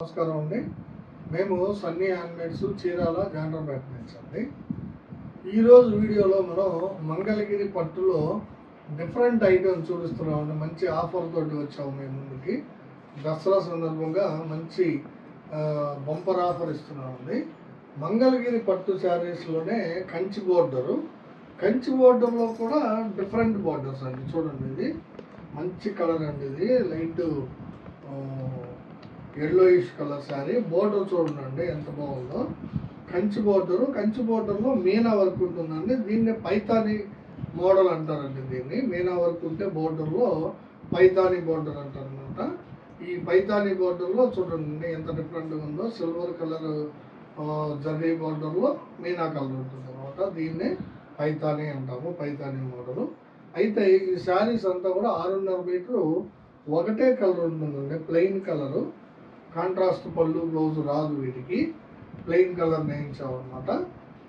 నమస్కారం అండి. మేము సన్నీ హ్యాండ్మేడ్స్ చీరాల జాండ్రపేట నుంచి అండి. ఈరోజు వీడియోలో మనం మంగళగిరి పట్టులో డిఫరెంట్ ఐటమ్స్ చూపిస్తున్నామండి. మంచి ఆఫర్ తోటి వచ్చాము మేము ముందుకి. దసరా సందర్భంగా మంచి బంపర్ ఆఫర్ ఇస్తున్నామండి. మంగళగిరి పట్టు శారీస్లోనే కంచి బోర్డరు. కంచి బోర్డర్లో కూడా డిఫరెంట్ బోర్డర్స్ అండి. చూడండి ఇది. మంచి కలర్ అండి ఇది. Light yellowish colour sari. Border చూడండి ఎంత బాగుందో. కంచి బోర్డరు. కంచి బోర్డర్లో మీనా వర్క్ ఉంటుందండి. దీన్ని పైతాని మోడల్ అంటారండి దీన్ని. మీనా వర్క్ ఉంటే బోర్డర్లో పైతాని బోర్డర్ అంటారనమాట ఈ పైతాని బోర్డర్లో చూడండి ఎంత డిఫరెంట్గా ఉందో. సిల్వర్ కలర్ జర్రీ బోర్డర్లో మీనా కలర్ ఉంటుంది అనమాట దీన్నే పైతాని అంటాము. పైతాని మోడలు. అయితే ఈ శారీస్ అంతా కూడా ఆరున్నర మీటరు ఒకటే కలర్ ఉంటుందండి. Plain colour. కాంట్రాస్ట్ పళ్ళు బ్లౌజ్ రాదు వీటికి. ప్లెయిన్ కలర్ నేయించామన్నమాట.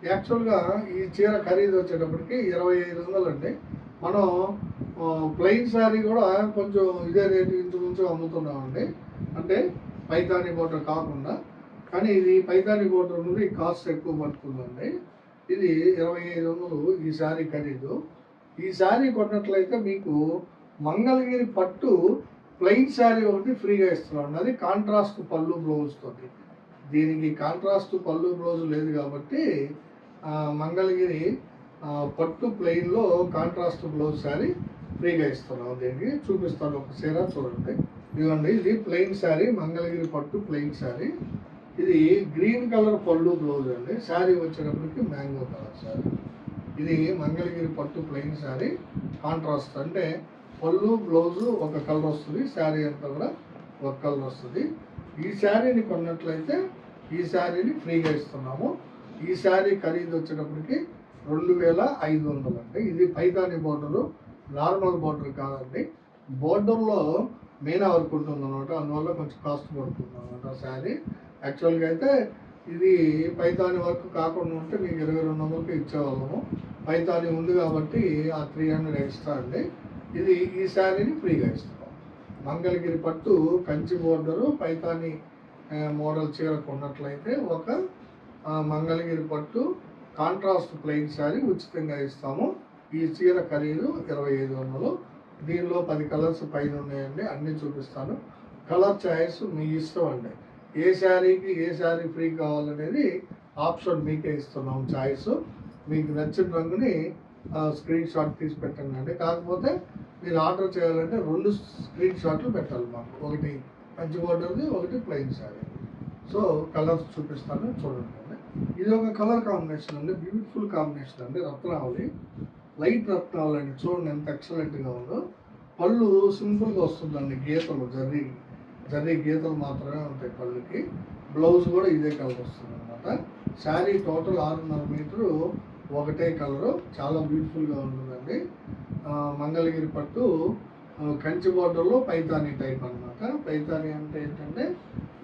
యాక్చువల్గా ఈ చీర ఖరీదు వచ్చేటప్పటికి ఇరవై ఐదు వందలు అండి మనం ప్లెయిన్ శారీ కూడా కొంచెం ఇదే రేటు ఇంచుమించు అమ్ముతున్నామండి. అంటే పైతాని బోర్డర్ కాకుండా. కానీ ఇది పైతాని బోర్డర్ నుండి కాస్ట్ ఎక్కువ పడుతుందండి. ఇది ఇరవై ఐదు వందలు ఈ శారీ ఖరీదు. ఈ శారీ కొన్నట్లయితే మీకు మంగళగిరి పట్టు ప్లెయిన్ శారీ ఒకటి ఫ్రీగా ఇస్తున్నాం. అది కాంట్రాస్ట్ పళ్ళు బ్లౌజ్ తోటి. దీనికి కాంట్రాస్ట్ పళ్ళు బ్లౌజ్ లేదు కాబట్టి మంగళగిరి పట్టు ప్లెయిన్లో కాంట్రాస్ట్ బ్లౌజ్ శారీ ఫ్రీగా ఇస్తున్నాం దీనికి. చూపిస్తాను ఒక చీర చూడండి. ఇదిగోండి ఇది ప్లెయిన్ శారీ మంగళగిరి పట్టు ప్లెయిన్ శారీ. ఇది గ్రీన్ కలర్ పళ్ళు బ్లౌజ్ అండి. శారీ వచ్చేటప్పటికి మ్యాంగో కలర్ శారీ. ఇది మంగళగిరి పట్టు ప్లెయిన్ శారీ కాంట్రాస్ట్ అంటే పళ్ళు బ్లౌజు ఒక కలర్ వస్తుంది శారీ అంతా కూడా ఒక కలర్ వస్తుంది. ఈ శారీని కొన్నట్లయితే ఈ శారీని ఫ్రీగా ఇస్తున్నాము. ఈ శారీ ఖరీదు వచ్చేటప్పటికి రెండు వేల ఐదు వందలు అండి. ఇది పైతాని బోర్డరు నార్మల్ బోర్డర్ కాదండి. బోర్డర్లో మెయిన్ వర్క్ ఉంటుంది అనమాట అందువల్ల కొంచెం కాస్ట్ పడుతుంది అనమాట శారీ. యాక్చువల్గా అయితే ఇది పైతాని వర్క్ కాకుండా ఉంటే మీకు ఇరవై రెండు వందలకి ఇచ్చేవాళ్ళము. పైతాని ఉంది కాబట్టి ఆ త్రీ హండ్రెడ్ ఎక్స్ట్రా అండి. ఇది ఈ శారీని ఫ్రీగా ఇస్తున్నాం మంగళగిరి పట్టు కంచి బోర్డరు పైతాని మోడల్ చీర కొన్నట్లయితే ఒక మంగళగిరి పట్టు కాంట్రాస్ట్ ప్లెయిన్ శారీ ఉచితంగా ఇస్తాము. ఈ చీర ఖరీదు ఇరవై ఐదు వందలు. దీనిలో పది కలర్స్ పైన ఉన్నాయండి అన్నీ చూపిస్తాను. కలర్ చాయిస్ మీ ఇష్టం అండి. ఏ శారీకి ఏ శారీ ఫ్రీ కావాలనేది ఆప్షన్ మీకే ఇస్తున్నాం చాయిస్. మీకు నచ్చిన రంగుని స్క్రీన్ షాట్ తీసి పెట్టండి. అండి కాకపోతే మీరు ఆర్డర్ చేయాలంటే రెండు స్క్రీన్ షాట్లు పెట్టాలి మాకు. ఒకటి పంచి బోర్డర్ది ఒకటి ప్లెయిన్ శారీ సో కలర్స్ చూపిస్తాను చూడండి. అండి. ఇది ఒక కలర్ కాంబినేషన్ అండి. బ్యూటిఫుల్ కాంబినేషన్ అండి. రత్నావళి లైట్ రత్నావళి అండి. చూడండి ఎంత ఎక్సలెంట్గా ఉందో. పళ్ళు సింపుల్గా వస్తుందండి. గీతలు జర్రీ జర్రీ గీతలు మాత్రమే ఉంటాయి పళ్ళుకి. బ్లౌజ్ కూడా ఇదే కలర్ వస్తుంది అనమాట శారీ టోటల్ ఆరున్నర మీటరు ఒకటే కలరు చాలా బ్యూటిఫుల్గా ఉంటుందండి. మంగళగిరి పట్టు కంచి బోర్డర్లో పైతాని టైప్ అన్నమాట. పైతాని అంటే ఏంటంటే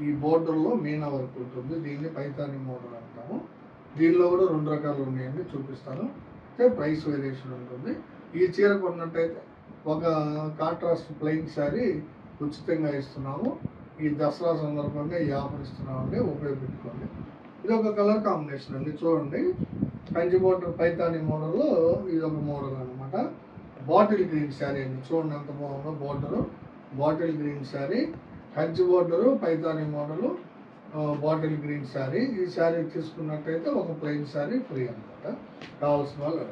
ఈ బోర్డర్లో మీనా వర్క్ ఉంటుంది. దీన్ని పైతాని మోడల్ అంటాము. దీనిలో కూడా రెండు రకాలు ఉన్నాయండి చూపిస్తాను. అయితే ప్రైస్ వేరియేషన్ ఉంటుంది. ఈ చీర కొన్నట్టయితే ఒక కాంట్రాస్ట్ ప్లెయిన్ శారీ ఉచితంగా ఇస్తున్నాము. ఈ దసరా సందర్భంగా ఈ ఆఫర్ ఇస్తున్నామండి. ఉపయోగించుకోండి. ఇది ఒక కలర్ కాంబినేషన్ అండి. చూడండి. కంచిబోటర్ పైతాని మోడల్లో ఇది ఒక మోడల్ అనమాట బాటిల్ గ్రీన్ శారీ అండి. చూడండి ఎంత బాగుందో border. Bottle green sari Kanchi border Paithani model bottle green sari. ఈ శారీ తీసుకున్నట్టయితే ఒక ప్లెయిన్ శారీ ఫ్రీ అనమాట కావాల్సిన వాళ్ళు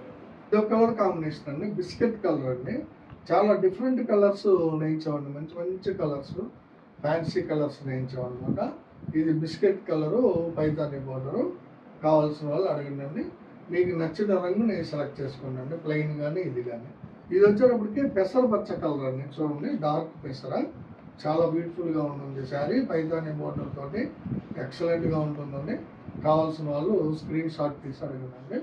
ఇది ఒక కలర్ కాంబినేషన్ అండి. బిస్కెట్ కలర్ అండి. చాలా డిఫరెంట్ కలర్స్ నేయించామండి మంచి మంచి కలర్స్ ఫ్యాన్సీ కలర్స్ నేయించామన్నమాట ఇది బిస్కెట్ కలరు పైతాని బోర్డరు. కావాల్సిన వాళ్ళు అడగండి మీకు నచ్చిన రంగు నేను సెలెక్ట్ చేసుకున్నాను. ప్లెయిన్ కానీ ఇది కానీ ఇది వచ్చేటప్పటికి పెసర పచ్చ కలర్ అండి. చూడండి డార్క్ పెసర. చాలా బ్యూటిఫుల్గా ఉంటుంది శారీ. పైతాని బోర్డర్తో ఎక్సలెంట్గా ఉంటుందండి. కావాల్సిన వాళ్ళు స్క్రీన్ షాట్ తీసి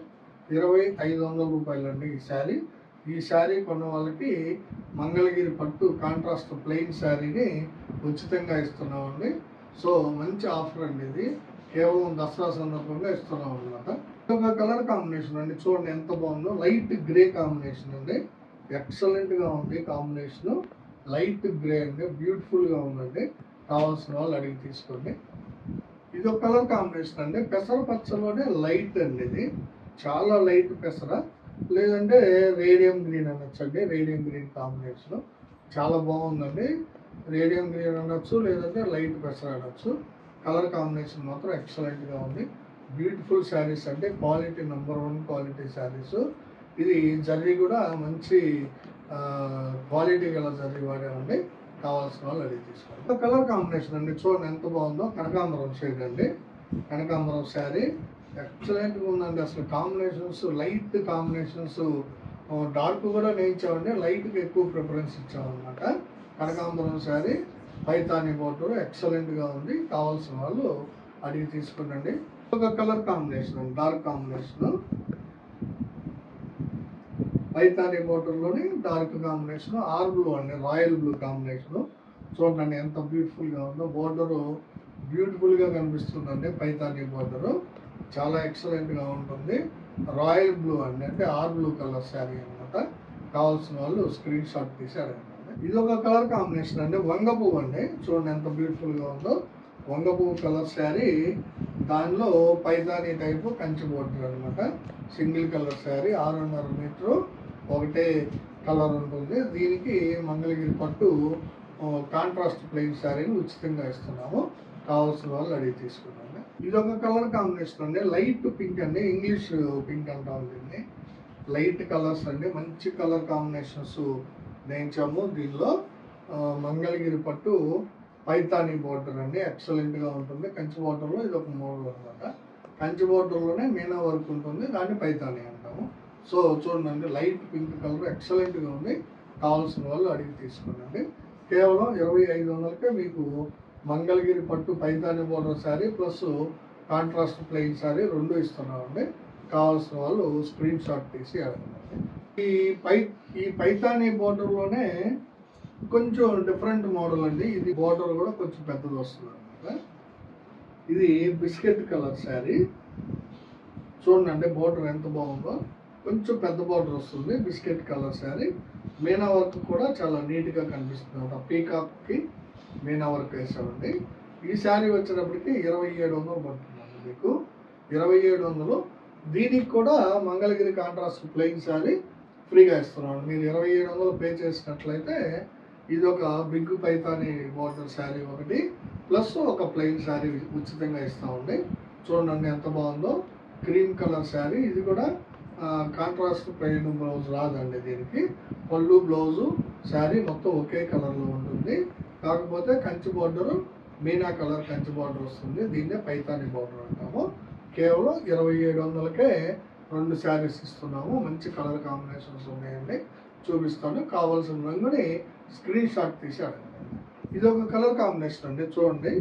ఇరవై ఐదు వందల రూపాయలు అండి ఈ శారీ. ఈ శారీ కొన్న వాళ్ళకి మంగళగిరి పట్టు కాంట్రాస్ట్ ప్లెయిన్ శారీని ఉచితంగా ఇస్తున్నామండి. సో మంచి ఆఫర్ అండి ఇది. కేవలం దసరా సందర్భంగా ఇస్తున్నాం అనమాట ఒక కలర్ కాంబినేషన్ అండి. చూడండి ఎంత బాగుందో. లైట్ గ్రే కాంబినేషన్ అండి. ఎక్సలెంట్గా ఉంది కాంబినేషన్. లైట్ గ్రే అండి. బ్యూటిఫుల్గా ఉందండి. కావాల్సిన వాళ్ళు అడిగి తీసుకోండి. ఇది ఒక కలర్ కాంబినేషన్ అండి. పెసర పచ్చలోనే లైట్ అండి ఇది. చాలా లైట్ పెసర. లేదంటే radium green అనొచ్చండి. Radium green combination. చాలా బాగుందండి. రేడియం గ్రీన్ అనొచ్చు లేదంటే లైట్ పెసర అనొచ్చు. కలర్ కాంబినేషన్ మాత్రం ఎక్సలెంట్గా ఉంది. బ్యూటిఫుల్ శారీస్ అంటే quality number one quality saris ఇది జర్రీ కూడా మంచి క్వాలిటీ గల జర్రీ వాడామండి కావాల్సిన వాళ్ళు అడిగి తీసుకోండి కలర్ కాంబినేషన్ అండి. చూడండి ఎంత బాగుందో. కనకాంబరం షేడ్ అండి. కనకాంబరం శారీ ఎక్సలెంట్గా ఉందండి. అసలు కాంబినేషన్స్ లైట్ కాంబినేషన్స్ డార్క్ కూడా నేయించామండి లైట్కి ఎక్కువ ప్రిఫరెన్స్ ఇచ్చామన్నమాట. కనకాంబరం శారీ పైతాని బోర్డర్ ఎక్సలెంట్గా ఉంది. కావాల్సిన వాళ్ళు అడిగి తీసుకునండి ఒక colour combination dark combination. Paithani బోర్డర్లోని dark combination or blue అండి రాయల్ బ్లూ కాంబినేషన్. చూడండి ఎంత బ్యూటిఫుల్గా ఉందో. బోర్డరు బ్యూటిఫుల్గా కనిపిస్తుందండి పైతాని బోర్డరు చాలా ఎక్సలెంట్గా ఉంటుంది. రాయల్ బ్లూ అండి అంటే ఆర్ బ్లూ కలర్ శారీ అనమాట కావాల్సిన వాళ్ళు స్క్రీన్ షాట్ తీశారు అడగండి. ఇది ఒక కలర్ కాంబినేషన్ అండి. వంగ పువ్వు అండి. చూడండి ఎంత బ్యూటిఫుల్గా ఉందో. వంగ పువ్వు కలర్ శారీ. దానిలో పైజానీ టైపు కంచి బోర్డర్ అనమాట సింగిల్ కలర్ శారీ ఆరున్నర మీటరు ఒకటే కలర్ ఉంటుంది. దీనికి మంగళగిరి పట్టు కాంట్రాస్ట్ ప్లెయిన్ శారీని ఉచితంగా ఇస్తున్నాము. కావాల్సిన వాళ్ళు అడిగి తీసుకున్నాను ఇది ఒక కలర్ కాంబినేషన్ అండి. లైట్ పింక్ అండి. ఇంగ్లీష్ పింక్ అంటాం దీన్ని లైట్ కలర్స్ అండి. మంచి కలర్ కాంబినేషన్స్ నేర్చాము దీనిలో. మంగళగిరి పట్టు పైతాని బోర్డర్ అండి ఎక్సలెంట్గా ఉంటుంది. కంచి బోర్డర్లో ఇది ఒక మోడల్ అనమాట కంచి బోర్డర్లోనే మీనా వర్క్ ఉంటుంది దాన్ని పైతాని అంటాము. సో చూడండి లైట్ పింక్ కలర్ ఎక్సలెంట్గా ఉంది. కావాల్సిన వాళ్ళు అడిగి తీసుకోనండి కేవలం ఇరవై ఐదు వందలకే మీకు మంగళగిరి పట్టు Paithani border sari plus contrast plain sari రెండు ఇస్తున్నామండి. కావాల్సిన వాళ్ళు స్క్రీన్ షాట్ తీసి అడగండి. ఈ పై ఈ పైతాని బోర్డర్లోనే కొంచెం డిఫరెంట్ మోడల్ అండి. ఇది బోర్డర్ కూడా కొంచెం పెద్దది వస్తుంది అనమాట ఇది బిస్కెట్ కలర్ శారీ చూడండి బోర్డర్ ఎంత బాగుందో. కొంచెం పెద్ద బోర్డర్ వస్తుంది biscuit colour sari meena work కూడా చాలా నీట్గా కనిపిస్తుంది అనమాట పీకాక్కి మీనా వర్క్ వేసామండి ఈ శారీ వచ్చినప్పటికీ ఇరవై ఏడు వందలు పడుతుందండి మీకు. ఇరవై ఏడు వందలు. దీనికి కూడా మంగళగిరి కాంట్రాస్ట్ ప్లెయిన్ శారీ ఫ్రీగా ఇస్తున్నాం మీరు ఇరవై ఏడు వందలు పే చేసినట్లయితే ఇది ఒక బిగ్ పైతాని బోర్డర్ శారీ ఒకటి ప్లస్ ఒక ప్లెయిన్ శారీ ఉచితంగా ఇస్తామండి చూడండి ఎంత బాగుందో. Cream colour sari. ఇది కూడా కాంట్రాస్ట్ ప్లెయిన్ బ్లౌజ్ రాదండి దీనికి. పళ్ళు బ్లౌజు శారీ మొత్తం ఒకే కలర్లో ఉంటుంది. కాకపోతే Kanchi border Meena colour Kanchi border వస్తుంది. దీన్నే పైతాని బార్డర్ అంటాము. కేవలం ఇరవై ఏడు వందలకే రెండు శారీస్ ఇస్తున్నాము. మంచి కలర్ కాంబినేషన్స్ ఉన్నాయండి. చూపిస్తాను. కావాల్సిన రంగుని స్క్రీన్ షాట్ తీశాడు ఇది ఒక కలర్ కాంబినేషన్ అండి. చూడండి.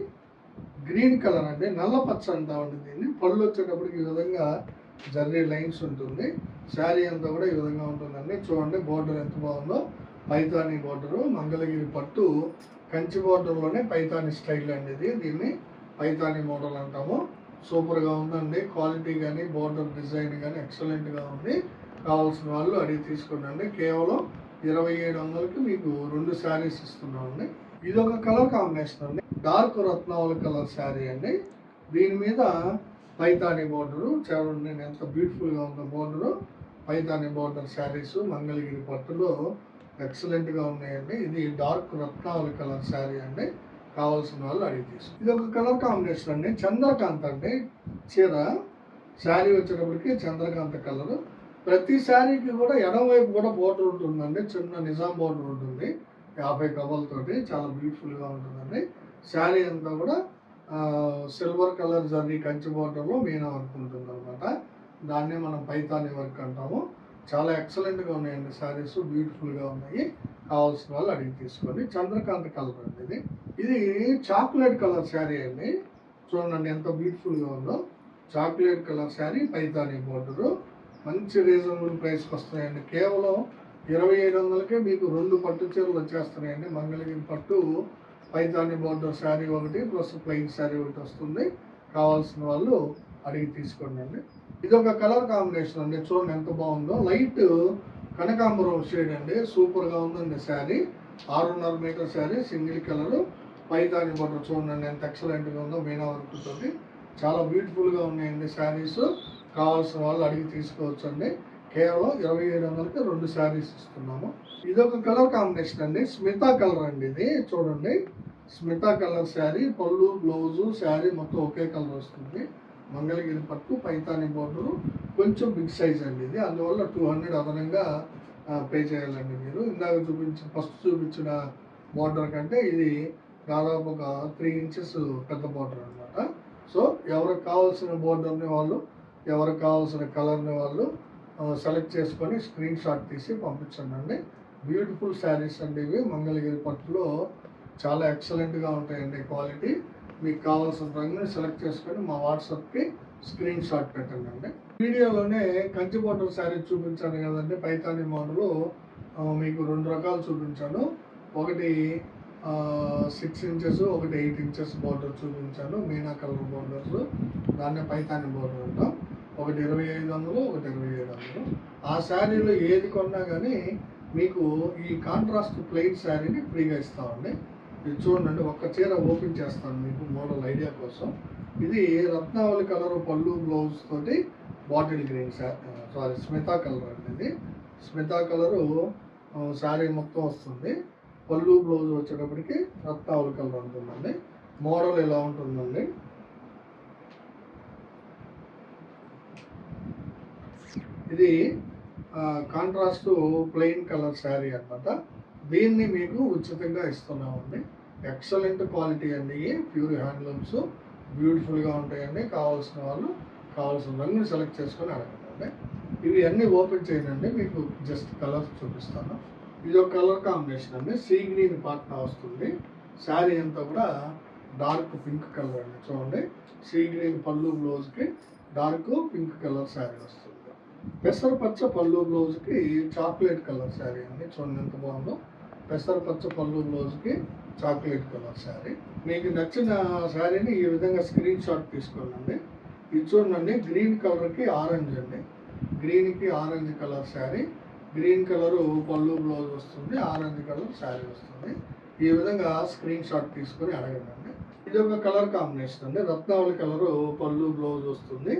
గ్రీన్ కలర్ అండి. నల్ల పచ్చ ఉంది దీన్ని పళ్ళు వచ్చేటప్పటికి ఈ విధంగా జర్రీ లైన్స్ ఉంటుంది. శారీ అంతా కూడా ఈ విధంగా ఉంటుందండి. చూడండి బోర్డర్ ఎంత బాగుందో. పైతాని బోర్డరు మంగళగిరి పట్టు కంచి బోర్డర్లోనే పైతాని స్టైల్ అండి ఇది. దీన్ని పైతాని మోడల్ అంటాము. సూపర్గా ఉందండి. క్వాలిటీ కానీ బోర్డర్ డిజైన్ కానీ ఎక్సలెంట్గా ఉంది. కావాల్సిన వాళ్ళు అడిగి తీసుకోండి కేవలం ఇరవై ఏడు వందలకి మీకు రెండు శారీస్ ఇస్తున్నామండి. ఇది ఒక కలర్ కాంబినేషన్ అండి. డార్క్ రత్నావళి కలర్ శారీ అండి. దీని మీద పైతాని బోర్డరు చూడండి నేను ఎంత బ్యూటిఫుల్గా ఉందో బోర్డరు. పైతాని బోర్డర్ శారీస్ మంగళగిరి పట్టులో ఎక్సలెంట్గా ఉన్నాయండి. ఇది డార్క్ రత్నావళి కలర్ శారీ అండి. కావాల్సిన వాళ్ళు అడిగి తీసు ఇది ఒక కలర్ కాంబినేషన్ అండి. చంద్రకాంత్ అండి. చీర. శారీ వచ్చేటప్పటికి చంద్రకాంత కలరు. ప్రతి శారీకి కూడా ఎడమవైపు కూడా బోర్డర్ ఉంటుందండి. చిన్న నిజాం బోర్డర్ ఉంటుంది. యాభై కవలతోటి చాలా బ్యూటిఫుల్గా ఉంటుందండి. శారీ అంతా కూడా సిల్వర్ కలర్ జర్నీ కంచి బోర్డర్లో మీనా వర్క్ ఉంటుంది అనమాట దాన్నే మనం పైతాని వర్క్ అంటాము. చాలా ఎక్సలెంట్గా ఉన్నాయండి శారీస్. బ్యూటిఫుల్గా ఉన్నాయి. కావాల్సిన వాళ్ళు అడిగి తీసుకోండి. చంద్రకాంత్ కలర్ అండి ఇది. ఇది చాక్లెట్ కలర్ శారీ అండి. చూడండి ఎంత బ్యూటిఫుల్గా ఉందో. Chocolate colour sari Paithani border మంచి రీజనబుల్ ప్రైస్కి వస్తున్నాయండి. కేవలం ఇరవై ఏడు వందలకే మీకు రెండు పట్టు చీరలు వచ్చేస్తున్నాయండి. మంగళగిరి పట్టు పైతాని బోర్డర్ శారీ ఒకటి ప్లస్ ప్లెయిన్ శారీ ఒకటి వస్తుంది. కావాల్సిన వాళ్ళు అడిగి తీసుకోండి అండి ఇది ఒక కలర్ కాంబినేషన్ అండి. చూడండి ఎంత బాగుందో. లైట్ కనకాంబరం షేడ్ అండి. సూపర్గా ఉందండి శారీ. ఆరున్నర metre sari single colour. Paithani border చూడండి ఎంత ఎక్సలెంట్గా ఉందో మీనా వర్క్ తోటి. చాలా బ్యూటిఫుల్గా ఉన్నాయండి శారీస్. కావాల్సిన వాళ్ళు అడిగి తీసుకోవచ్చు అండి కేవలం ఇరవై ఏడు వందలకి రెండు శారీస్ ఇస్తున్నాము. ఇది ఒక కలర్ కాంబినేషన్ అండి. స్మితా కలర్ అండి ఇది. చూడండి. స్మితా కలర్ శారీ పళ్ళు బ్లౌజు శారీ మొత్తం ఒకే కలర్ వస్తుంది. మంగళగిరి పట్టు పైతాని బోర్డరు. కొంచెం బిగ్ సైజ్ అండి ఇది. అందువల్ల టూ హండ్రెడ్ అదనంగా పే చేయాలండి మీరు. ఇందాక చూపించిన ఫస్ట్ చూపించిన బోర్డర్ కంటే ఇది దాదాపు ఒక త్రీ ఇంచెస్ పెద్ద బార్డర్ అనమాట సో ఎవరికి కావాల్సిన బోర్డర్ని వాళ్ళు ఎవరు కావాల్సిన కలర్ని వాళ్ళు సెలెక్ట్ చేసుకొని స్క్రీన్ షాట్ తీసి పంపించండి. బ్యూటిఫుల్ శారీస్ అండి ఇవి. మంగళగిరి పట్టులో చాలా ఎక్సలెంట్గా ఉంటాయండి క్వాలిటీ. మీకు కావాల్సిన రంగుని సెలెక్ట్ చేసుకొని మా వాట్సాప్కి స్క్రీన్ షాట్ పెట్టండి. అండి వీడియోలోనే కంచి బోర్డర్ శారీ చూపించాను కదండి. పైతాని మోడల్ మీకు రెండు రకాలు చూపించాను. ఒకటి సిక్స్ ఇంచెస్ ఒకటి ఎయిట్ ఇంచెస్ బోర్డర్ చూపించాను. మీనా కలర్ బోర్డర్స్ దాన్నే పైతాని బోర్డర్ అంటాం. ఒకటి ఇరవై ఐదు వందలు ఒకటి ఇరవై ఏడు వందలు. ఆ శారీలో ఏది కొన్నా కానీ మీకు ఈ కాంట్రాస్ట్ ప్లెయిన్ శారీని ఫ్రీగా ఇస్తామండి. ఇది చూడండి ఒక్క చీర ఓపెన్ చేస్తాను మీకు మోడల్ ఐడియా కోసం. ఇది రత్నావళి కలర్ పళ్ళు బ్లౌజ్ తోటి bottle green sari Smita colour అండి ఇది. స్మితా కలరు శారీ మొత్తం వస్తుంది. పళ్ళు బ్లౌజ్ వచ్చేటప్పటికి రత్నావళి కలర్ ఉంటుందండి. మోడల్ ఎలా ఉంటుందండి? ఇది కాంట్రాస్ట్ ప్లెయిన్ కలర్ శారీ అన్నమాట. దీన్ని మీకు ఉచితంగా ఇస్తున్నామండి. ఎక్సలెంట్ క్వాలిటీ అండి ప్యూర్ హ్యాండ్లూమ్స్ బ్యూటిఫుల్గా ఉంటాయండి. కావాల్సిన వాళ్ళు కావాల్సిన రంగుని సెలెక్ట్ చేసుకొని అడగండి. ఇవి అన్నీ ఓపెన్ చేయనండి మీకు జస్ట్ కలర్స్ చూపిస్తాను. ఇది ఒక కలర్ కాంబినేషన్ అండి. సీ గ్రీన్ పాట్నా వస్తుంది. శారీ అంతా కూడా డార్క్ పింక్ కలర్ అండి. చూడండి. సీ గ్రీన్ పళ్ళు బ్లౌజ్కి డార్క్ పింక్ కలర్ శారీ వస్తుంది. పెసరపచ్చ పళ్ళు బ్లౌజ్కి చాక్లెట్ కలర్ శారీ అండి. చూడండి ఎంత బాగుందో. పెసరపచ్చ పళ్ళు బ్లౌజ్కి చాక్లెట్ కలర్ శారీ. మీకు నచ్చిన శారీని ఈ విధంగా స్క్రీన్ షాట్ తీసుకోనండి ఇది చూడండి గ్రీన్ కలర్కి ఆరెంజ్ అండి. గ్రీన్కి orange colour sari. Green colour పళ్ళు బ్లౌజ్ వస్తుంది ఆరెంజ్ కలర్ శారీ వస్తుంది. ఈ విధంగా స్క్రీన్ షాట్ తీసుకొని అడగండి ఇది ఒక కలర్ కాంబినేషన్ అండి. రత్నావళి కలరు పళ్ళు బ్లౌజ్ వస్తుంది.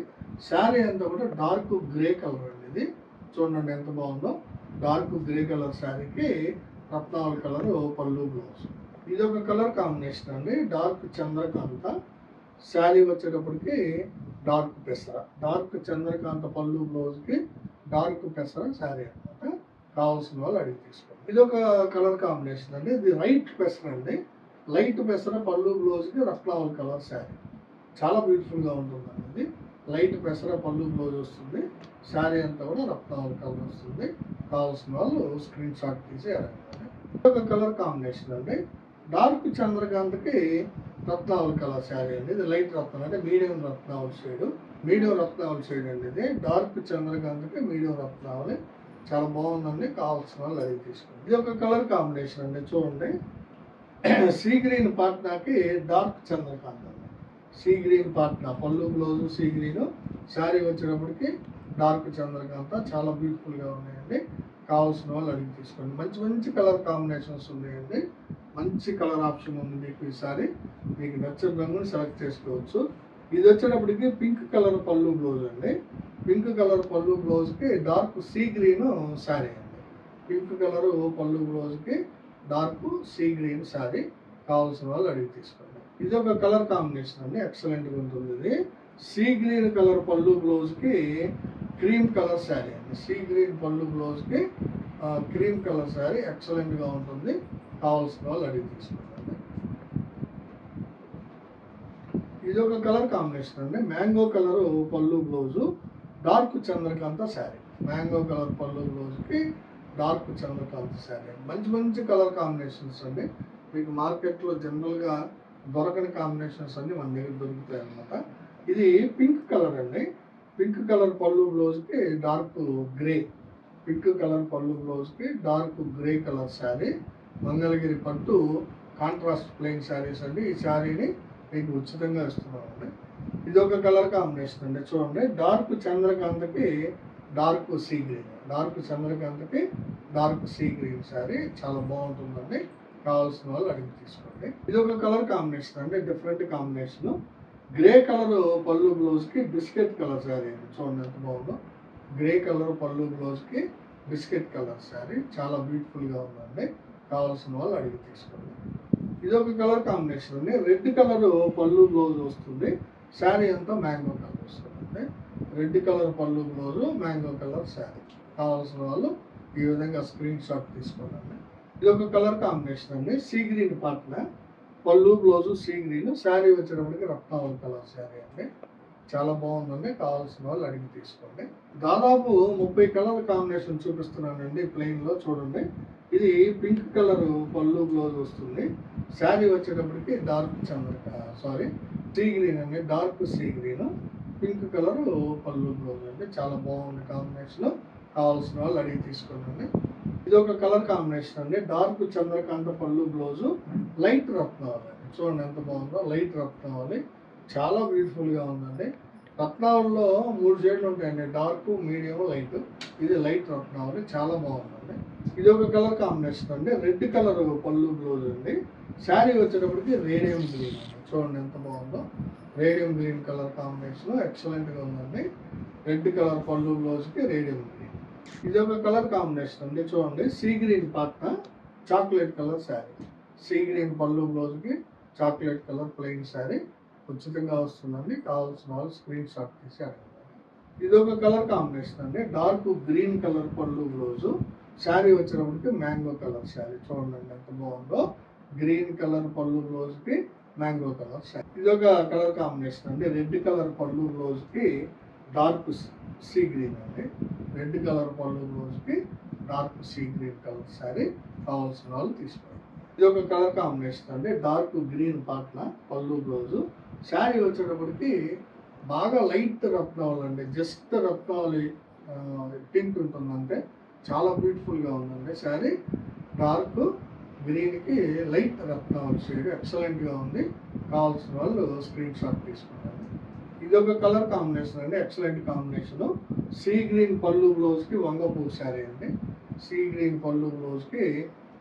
శారీ అంతా కూడా డార్క్ గ్రే కలర్ అండి ఇది. చూడండి ఎంత బాగుందో. డార్క్ గ్రే కలర్ శారీకి రత్నాల కలర్ పళ్ళు బ్లౌజ్. ఇది ఒక కలర్ కాంబినేషన్ అండి. డార్క్ చంద్రకాంత. శారీ వచ్చేటప్పటికి డార్క్ పెసర. డార్క్ చంద్రకాంత పళ్ళు బ్లౌజ్కి డార్క్ పెసర శారీ అనమాట కావాల్సిన వాళ్ళు అడిగి తీసుకోండి. ఇది ఒక కలర్ కాంబినేషన్ అండి. ఇది రైట్ పెసర అండి. లైట్ పెసర పళ్ళు బ్లౌజ్కి రత్నావళి కలర్ శారీ. చాలా బ్యూటిఫుల్గా ఉంటుందండి ఇది. లైట్ పెసర పళ్ళు బ్లౌజ్ వస్తుంది శారీ అంతా కూడా రత్నావళి కలర్ వస్తుంది. కావాల్సిన వాళ్ళు స్క్రీన్ షాట్ తీసి ఇది ఒక కలర్ కాంబినేషన్ అండి. డార్క్ చంద్రకాంత్కి రత్నావళి కలర్ శారీ అండి. ఇది లైట్ రత్నం అంటే మీడియం రత్నావళి షేడ్ మీడియం రత్నావళి షేడ్ అండి ఇది. డార్క్ చంద్రకాంత్కి మీడియం రత్నావళి చాలా బాగుందండి. కావాల్సిన వాళ్ళు అది తీసుకోండి. ఇది ఒక కలర్ కాంబినేషన్ అండి. చూడండి. సీ గ్రీన్ పాట్నాకి డార్క్ చంద్రకాంత్ అండి. సీ గ్రీన్ పాట్నా పళ్ళు బ్లౌజు సీ గ్రీన్ శారీ వచ్చేటప్పటికి డార్క్ చంద్రకాంత చాలా బ్యూటిఫుల్గా ఉన్నాయండి. కావాల్సిన వాళ్ళు అడిగి తీసుకోండి. మంచి మంచి కలర్ కాంబినేషన్స్ ఉన్నాయండి. మంచి కలర్ ఆప్షన్ ఉంది మీకు ఈసారి మీకు నచ్చిన రంగుని సెలెక్ట్ చేసుకోవచ్చు. ఇది వచ్చేటప్పటికి పింక్ కలర్ పళ్ళు బ్లౌజ్ అండి. పింక్ కలర్ పళ్ళు బ్లౌజ్కి డార్క్ సీ గ్రీన్ శారీ అండి. పింక్ కలర్ పళ్ళు బ్లౌజ్కి డార్క్ సీ గ్రీన్ శారీ. కావాల్సిన వాళ్ళు అడిగి తీసుకోండి. ఇది ఒక కలర్ కాంబినేషన్ అండి. ఎక్సలెంట్గా ఉంటుంది ఇది సీ గ్రీన్ కలర్ పళ్ళు బ్లౌజ్కి క్రీమ్ కలర్ శారీ అండి. సీ గ్రీన్ పళ్ళు బ్లౌజ్కి క్రీమ్ కలర్ శారీ ఎక్సలెంట్గా ఉంటుంది. కావాల్సిన వాళ్ళు అడిగి తీసుకుంటారు ఇది ఒక కలర్ కాంబినేషన్ అండి. మ్యాంగో కలర్ పళ్ళు బ్లౌజు డార్క్ చంద్రకాంత శారీ మ్యాంగో కలర్ పళ్ళు బ్లౌజ్కి డార్క్ చంద్రకాంత శారీ మంచి మంచి కలర్ కాంబినేషన్స్ అండి. మీకు మార్కెట్లో జనరల్గా దొరకని కాంబినేషన్స్ అన్ని మన దగ్గర దొరుకుతాయి అన్నమాట ఇది పింక్ కలర్ అండి. పింక్ కలర్ పళ్ళు బ్లౌజ్కి డార్క్ గ్రే. పింక్ కలర్ పళ్ళు బ్లౌజ్కి dark grey colour sari. Mangalagiri పట్టు కాంట్రాస్ట్ ప్లెయిన్ శారీస్ అండి. ఈ శారీని మీకు ఉచితంగా ఇస్తున్నామండి. ఇది ఒక కలర్ కాంబినేషన్ అండి. చూడండి. డార్క్ చంద్రకాంతకి డార్క్ సీ గ్రీన్. డార్క్ చంద్రకాంతకి డార్క్ సీ గ్రీన్ శారీ. చాలా బాగుంటుందండి. కావాల్సిన వాళ్ళు అడిగి తీసుకోండి. ఇది ఒక కలర్ కాంబినేషన్ అండి డిఫరెంట్ కాంబినేషన్. గ్రే కలర్ పళ్ళు బ్లౌజ్కి బిస్కెట్ కలర్ శారీ అండి. చూడండి ఎంత బాగుందో. గ్రే కలర్ పళ్ళు బ్లౌజ్కి బిస్కెట్ కలర్ శారీ. చాలా బ్యూటిఫుల్గా ఉందండి. కావాల్సిన వాళ్ళు అడిగి తీసుకోండి. ఇది ఒక కలర్ కాంబినేషన్ అండి. రెడ్ కలర్ పళ్ళు బ్లౌజ్ వస్తుంది. శారీ అంతా మ్యాంగో కలర్ వస్తుందండి. రెడ్ కలర్ పళ్ళు బ్లౌజ్ మ్యాంగో కలర్ శారీ. కావాల్సిన వాళ్ళు ఈ విధంగా స్క్రీన్ షాట్ తీసుకోండి. ఇది ఒక కలర్ కాంబినేషన్ అండి. సీ గ్రీన్ పట్ల పళ్ళు బ్లౌజు సీ గ్రీన్ శారీ వచ్చేటప్పటికి రత్నావళి కలర్ శారీ అండి. చాలా బాగుందండి. కావాల్సిన వాళ్ళు అడిగి తీసుకోండి. దాదాపు ముప్పై కలర్ కాంబినేషన్ చూపిస్తున్నానండి ప్లెయిన్లో చూడండి. ఇది పింక్ కలర్ పళ్ళు బ్లౌజ్ వస్తుంది. శారీ వచ్చేటప్పటికి డార్క్ చంద్ర సారీ సీ గ్రీన్ అండి. Dark sea green pink colour పళ్ళు బ్లౌజ్ అండి. చాలా బాగుంది కాంబినేషన్. కావాల్సిన వాళ్ళు అడిగి తీసుకోండి ఇది ఒక కలర్ కాంబినేషన్ అండి. డార్క్ చంద్రకాంత పళ్ళు బ్లౌజు లైట్ రత్నావళి. చూడండి ఎంత బాగుందో లైట్ రత్నావళి. చాలా బ్యూటిఫుల్గా ఉందండి. రత్నావళిలో మూడు షేడ్లు ఉంటాయండి. Dark medium light. ఇది లైట్ రత్నావళి. చాలా బాగుందండి. ఇది ఒక కలర్ కాంబినేషన్ అండి. రెడ్ కలర్ పళ్ళు బ్లౌజ్ అండి. శారీ వచ్చేటప్పటికి రేడియం గ్రీన్ అండి. చూడండి ఎంత బాగుందో. Radium green colour combination. ఎక్సలెంట్గా ఉందండి. రెడ్ కలర్ పళ్ళు బ్లౌజ్కి రేడియం గ్రీన్. ఇది ఒక కలర్ కాంబినేషన్ అండి చూడండి. సీ గ్రీన్ పక్కన chocolate colour sari. Sea green పళ్ళు బ్లౌజ్కి చాక్లెట్ కలర్ ప్లెయిన్ శారీ. ఉచితంగా వస్తుందండి. కావాల్సిన వాళ్ళు స్క్రీన్ షాట్ తీసి అడగండి. ఇది ఒక కలర్ కాంబినేషన్ అండి. డార్క్ గ్రీన్ కలర్ పళ్ళు బ్లౌజు. శారీ వచ్చినప్పటికి మ్యాంగో కలర్ శారీ. చూడండి ఎంత బాగుందో. గ్రీన్ కలర్ పళ్ళు బ్లౌజ్కి మ్యాంగో కలర్ శారీ. ఇది ఒక కలర్ కాంబినేషన్ అండి. రెడ్ కలర్ పళ్ళు బ్లౌజ్కి డార్క్ సీ గ్రీన్ అండి. రెడ్ కలర్ పళ్ళు రోజుకి dark sea green colour sari కావాల్సిన వాళ్ళు తీసుకోండి. ఇది ఒక కలర్ కాంబినేషన్ అండి. డార్క్ గ్రీన్ పాట్ల పళ్ళు బ్లౌజు శారీ వచ్చేటప్పటికి బాగా లైట్ రత్నావళి అండి. జస్ట్ రత్నావళి పింక్ ఉంటుందంటే చాలా బ్యూటిఫుల్గా ఉందండి శారీ. డార్క్ గ్రీన్కి లైట్ రత్నావళి షేడ్ ఎక్సలెంట్గా ఉంది. కావాల్సిన వాళ్ళు స్క్రీన్ షాట్ తీసుకున్నారు ఇది ఒక కలర్ కాంబినేషన్ అండి ఎక్సలెంట్ కాంబినేషన్. సీ గ్రీన్ పళ్ళు బ్లౌజ్కి వంగపూ శారీ అండి. సీ గ్రీన్ పళ్ళు బ్లౌజ్కి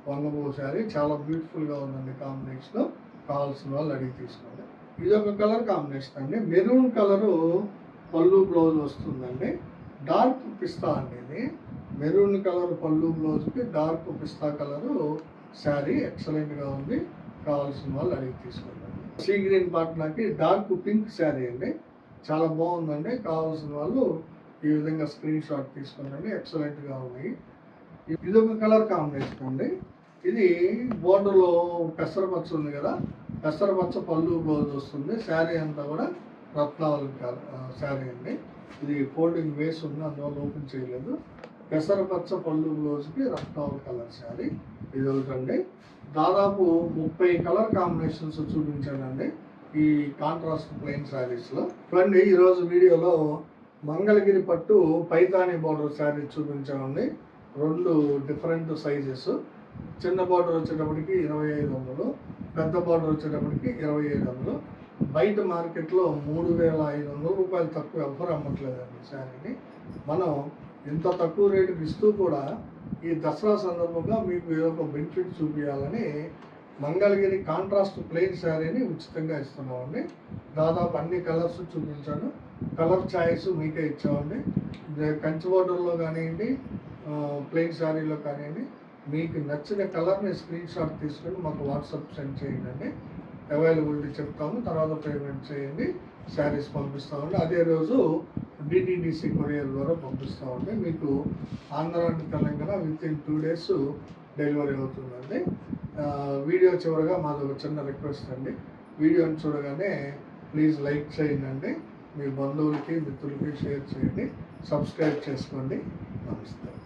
వంగపూ శారీ చాలా బ్యూటిఫుల్గా ఉందండి కాంబినేషన్. కావాల్సిన వాళ్ళు అడిగి తీసుకోండి. ఇది ఒక కలర్ కాంబినేషన్ అండి. మెరూన్ కలరు పళ్ళు బ్లౌజ్ వస్తుందండి. డార్క్ పిస్తా అండి ఇది. మెరూన్ కలర్ పళ్ళు బ్లౌజ్కి డార్క్ పిస్తా కలరు శారీ ఎక్సలెంట్గా ఉంది. కావాల్సిన వాళ్ళు అడిగి తీసుకోండి. సీ గ్రీన్ పాట్నాకి డార్క్ పింక్ శారీ అండి. చాలా బాగుందండి. కావాల్సిన వాళ్ళు ఈ విధంగా స్క్రీన్ షాట్ తీసుకోండి. ఎక్సలెంట్గా ఉన్నాయి. ఇది ఒక కలర్ కాంబినేషన్ అండి. ఇది బోర్డులో పెసరపచ్చ ఉంది కదా పెసరపచ్చ పళ్ళు బ్లౌజ్ వస్తుంది. శారీ అంతా కూడా రత్నావళి శారీ అండి. ఇది ఫోల్డింగ్ వేసి ఉంది అందువల్ల ఓపెన్ చేయలేదు. పెసరపచ్చ పళ్ళు బ్లౌజ్కి రత్నావళి కలర్ శారీ. ఇది ఒకటండి. దాదాపు ముప్పై కలర్ కాంబినేషన్స్ చూపించానండి. ఈ కాంట్రాస్ట్ ప్లెయిన్ శారీస్లో. ఇవ్వండి ఈరోజు వీడియోలో మంగళగిరి పట్టు పైతాని బార్డర్ శారీ చూపించామండి. రెండు డిఫరెంట్ సైజెస్. చిన్న బార్డర్ వచ్చేటప్పటికి ఇరవై ఐదు వందలు పెద్ద బార్డర్ వచ్చేటప్పటికి ఇరవై ఐదు వందలు. బయట మార్కెట్లో మూడు వేల ఐదు వందల రూపాయలు తక్కువ ఎవ్వరు అమ్మట్లేదండి శారీని. మనం ఇంత తక్కువ రేటుకి ఇస్తూ కూడా ఈ దసరా సందర్భంగా మీకు ఏదో ఒక బెనిఫిట్ చూపించాలని మంగళగిరి కాంట్రాస్ట్ ప్లెయిన్ శారీని ఉచితంగా ఇస్తున్నామండి. దాదాపు అన్ని కలర్స్ చూపించాను. కలర్ ఛాయిస్ మీకే ఇచ్చామండి. కంచి బోర్డర్లో కానివ్వండి ప్లెయిన్ శారీలో కానివ్వండి మీకు నచ్చిన కలర్ని స్క్రీన్ షాట్ తీసుకొని మాకు వాట్సాప్ సెండ్ చేయండి. అవైలబిలిటీ చెప్తాము. తర్వాత పేమెంట్ చేయండి. శారీస్ పంపిస్తామండి. అదే రోజు డిటిడిసి కొరియర్ ద్వారా పంపిస్తామండి. మీకు Andhra and Telangana within two days delivery అవుతుందండి. వీడియో చివరగా మాది ఒక చిన్న రిక్వెస్ట్ అండి. వీడియోని చూడగానే ప్లీజ్ లైక్ చేయండి. మీ బంధువులకి మిత్రులకి షేర్ చేయండి. సబ్స్క్రైబ్ చేసుకోండి. నమస్తే.